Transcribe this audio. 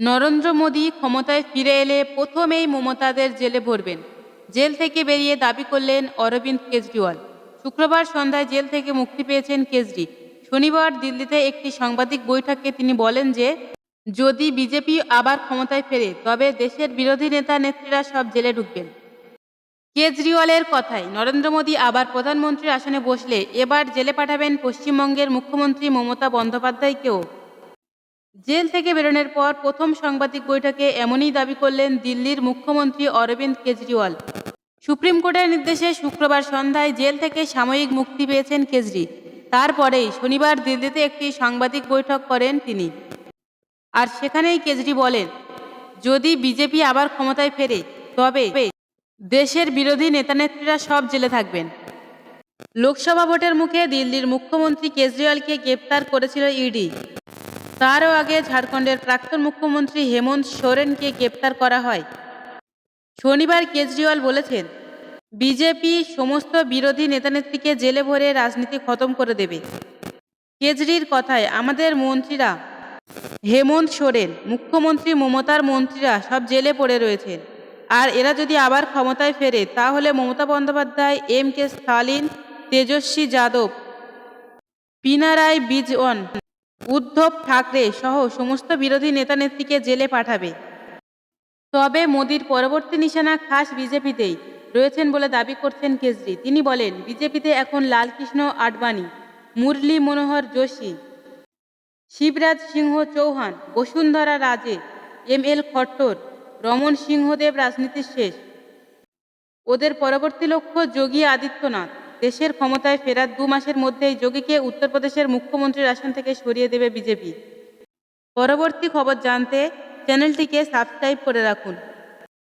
নরেন্দ্র মোদী ক্ষমতায় ফিরে এলে প্রথমেই মমতাদের জেলে ভরবেন। জেল থেকে বেরিয়ে দাবি করলেন অরবিন্দ কেজরিওয়াল। শুক্রবার সন্ধ্যায় জেল থেকে মুক্তি পেয়েছেন কেজরি। শনিবার দিল্লিতে একটি সাংবাদিক বৈঠকে তিনি বলেন যে, যদি বিজেপি আবার ক্ষমতায় ফেরে, তবে দেশের বিরোধী নেতা নেত্রীরা সব জেলে ঢুকবেন। কেজরিওয়ালের কথায়, নরেন্দ্র মোদী আবার প্রধানমন্ত্রীর আসনে বসলে এবার জেলে পাঠাবেন পশ্চিমবঙ্গের মুখ্যমন্ত্রী মমতা বন্দ্যোপাধ্যায়কেও। জেল থেকে বেরোনোর পর প্রথম সাংবাদিক বৈঠকে এমনই দাবি করলেন দিল্লির মুখ্যমন্ত্রী অরবিন্দ কেজরিওয়াল। সুপ্রিম কোর্টের নির্দেশে শুক্রবার সন্ধ্যায় জেল থেকে সাময়িক মুক্তি পেয়েছেন কেজরি। তারপরেই শনিবার দিল্লিতে একটি সাংবাদিক বৈঠক করেন তিনি। আর সেখানেই কেজরি বলেন, যদি বিজেপি আবার ক্ষমতায় ফেরে, তবে দেশের বিরোধী নেতানেত্রীরা সব জেলে থাকবেন। লোকসভা ভোটের মুখে দিল্লির মুখ্যমন্ত্রী কেজরিওয়ালকে গ্রেপ্তার করেছিল ইডি। তারও আগে ঝাড়খণ্ডের প্রাক্তন মুখ্যমন্ত্রী হেমন্ত সোরেনকে গ্রেপ্তার করা হয়। শনিবার কেজরিওয়াল বলেছেন, বিজেপি সমস্ত বিরোধী নেতানেত্রীকে জেলে ভরে রাজনীতি খতম করে দেবে। কেজরির কথায় আমাদের মন্ত্রীরা, হেমন্ত সোরেন, মুখ্যমন্ত্রী মমতার মন্ত্রীরা সব জেলে পড়ে রয়েছেন। আর এরা যদি আবার ক্ষমতায় ফেরে, তাহলে মমতা বন্দ্যোপাধ্যায়, এম কে স্টালিন, তেজস্বী যাদব পিনারাই বিজওয়ান উদ্ধব ঠাকরে সহ সমস্ত বিরোধী নেতানেত্রীকে জেলে পাঠাবে। তবে মোদির পরবর্তী নিশানা খাস বিজেপিতেই রয়েছেন বলে দাবি করছেন কেজরি। তিনি বলেন, বিজেপিতে এখন লালকৃষ্ণ আডবাণী, মুরলী মনোহর যোশী, শিবরাজ সিংহ চৌহান, বসুন্ধরা রাজে, এম এল খট্টর, রমন সিংহদেব রাজনীতির শেষ। ওদের পরবর্তী লক্ষ্য যোগী আদিত্যনাথ। দেশের ক্ষমতায় ফেরার দু মাসের মধ্যেই যোগীকে উত্তরপ্রদেশের মুখ্যমন্ত্রীর আসন থেকে সরিয়ে দেবে বিজেপি। পরবর্তী খবর জানতে চ্যানেলটিকে সাবস্ক্রাইব করে রাখুন।